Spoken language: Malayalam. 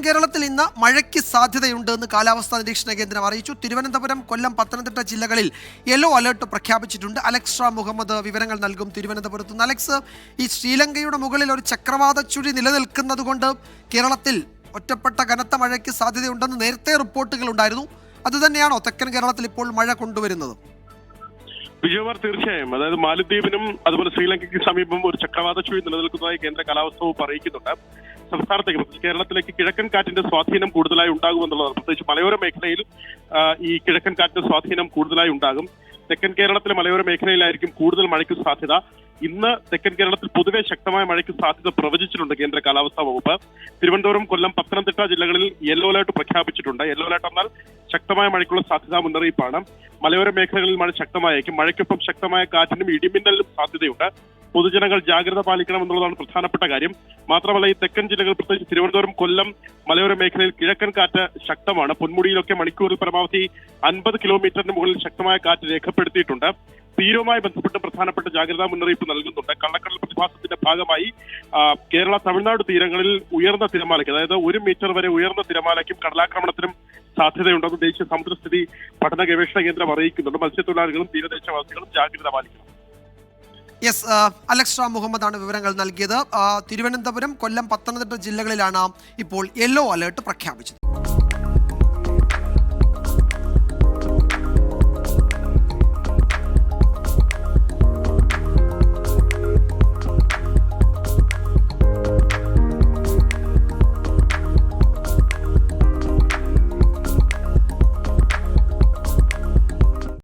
കേരളത്തിൽ ഇന്ന് മഴയ്ക്ക് സാധ്യതയുണ്ട് എന്ന് കാലാവസ്ഥാ നിരീക്ഷണ കേന്ദ്രം അറിയിച്ചു. തിരുവനന്തപുരം കൊല്ലം പത്തനംതിട്ട ജില്ലകളിൽ യെല്ലോ അലർട്ട് പ്രഖ്യാപിച്ചിട്ടുണ്ട്. അലക്സ് മുഹമ്മദ് വിവരങ്ങൾ നൽകും തിരുവനന്തപുരത്ത് നിന്ന്. അലക്സ് ഈ ശ്രീലങ്കയുടെ മുകളിൽ ഒരു ചക്രവാത ചുഴി നിലനിൽക്കുന്നതുകൊണ്ട് കേരളത്തിൽ ഒറ്റപ്പെട്ട കനത്ത മഴയ്ക്ക് സാധ്യതയുണ്ടെന്ന് നേരത്തെ റിപ്പോർട്ടുകൾ ഉണ്ടായിരുന്നു. അതുതന്നെയാണോ തെക്കൻ കേരളത്തിൽ ഇപ്പോൾ മഴ കൊണ്ടുവരുന്നത്? വിജയകുമാർ തീർച്ചയായും. അതായത് മാലദ്വീപിനും അതുപോലെ ശ്രീലങ്കയ്ക്ക് സമീപം ഒരു ചക്രവാത ചുഴി നിലനിൽക്കുന്നതായി കേന്ദ്ര കാലാവസ്ഥ വകുപ്പ് അറിയിക്കുന്നുണ്ട്. സംസ്ഥാനത്തേക്ക് പ്രത്യേകിച്ച് കേരളത്തിലേക്ക് കിഴക്കൻ കാറ്റിന്റെ സ്വാധീനം കൂടുതലായി ഉണ്ടാകുമെന്നുള്ളതാണ് പ്രത്യേകിച്ച് മലയോര മേഖലയിൽ ഈ കിഴക്കൻ കാറ്റിന്റെ സ്വാധീനം കൂടുതലായി ഉണ്ടാകും. തെക്കൻ കേരളത്തിലെ മലയോര മേഖലയിലായിരിക്കും കൂടുതൽ മഴയ്ക്ക് സാധ്യത. ഇന്ന് തെക്കൻ കേരളത്തിൽ പൊതുവെ ശക്തമായ മഴയ്ക്ക് സാധ്യത പ്രവചിച്ചിട്ടുണ്ട് കേന്ദ്ര കാലാവസ്ഥാ വകുപ്പ്. തിരുവനന്തപുരം കൊല്ലം പത്തനംതിട്ട ജില്ലകളിൽ യെല്ലോ അലർട്ട് പ്രഖ്യാപിച്ചിട്ടുണ്ട്. യെല്ലോ അലർട്ട് എന്നാൽ ശക്തമായ മഴയ്ക്കുള്ള സാധ്യതാ മുന്നറിയിപ്പാണ്. മലയോര മേഖലകളിൽ മഴ ശക്തമായേക്കും. മഴയ്ക്കൊപ്പം ശക്തമായ കാറ്റിനും ഇടിമിന്നലിനും സാധ്യതയുണ്ട്. പൊതുജനങ്ങൾ ജാഗ്രത പാലിക്കണം എന്നുള്ളതാണ് പ്രധാനപ്പെട്ട കാര്യം. മാത്രമല്ല ഈ തെക്കൻ ജില്ലകൾ പ്രത്യേകിച്ച് തിരുവനന്തപുരം കൊല്ലം മലയോര മേഖലയിൽ കിഴക്കൻ കാറ്റ് ശക്തമാണ്. പൊന്മുടിയിലൊക്കെ മണിക്കൂറിൽ പരമാവധി അൻപത് കിലോമീറ്ററിന് മുകളിൽ ശക്തമായ കാറ്റ് രേഖപ്പെടുത്തിയിട്ടുണ്ട്. തീരവുമായി ബന്ധപ്പെട്ട് പ്രധാനപ്പെട്ട ജാഗ്രതാ മുന്നറിയിപ്പ് നൽകുന്നുണ്ട്. കള്ളക്കടൽ പ്രതിഭാസത്തിന്റെ ഭാഗമായി കേരള തമിഴ്നാട് തീരങ്ങളിൽ ഉയർന്ന തിരമാലയ്ക്ക് അതായത് ഒരു മീറ്റർ വരെ ഉയർന്ന തിരമാലയ്ക്കും കടലാക്രമണത്തിനും സാധ്യതയുണ്ടെന്ന് ദേശീയ സമുദ്രസ്ഥിതി പഠന ഗവേഷണ കേന്ദ്രം അറിയിക്കുന്നുണ്ട്. മത്സ്യത്തൊഴിലാളികളും തീരദേശവാസികളും ജാഗ്രത പാലിക്കണം. യെസ് അലക്സ് ഷാ മുഹമ്മദാണ് വിവരങ്ങൾ നൽകിയത്. തിരുവനന്തപുരം കൊല്ലം പത്തനംതിട്ട ജില്ലകളിലാണ് ഇപ്പോൾ യെല്ലോ അലേർട്ട് പ്രഖ്യാപിച്ചത്.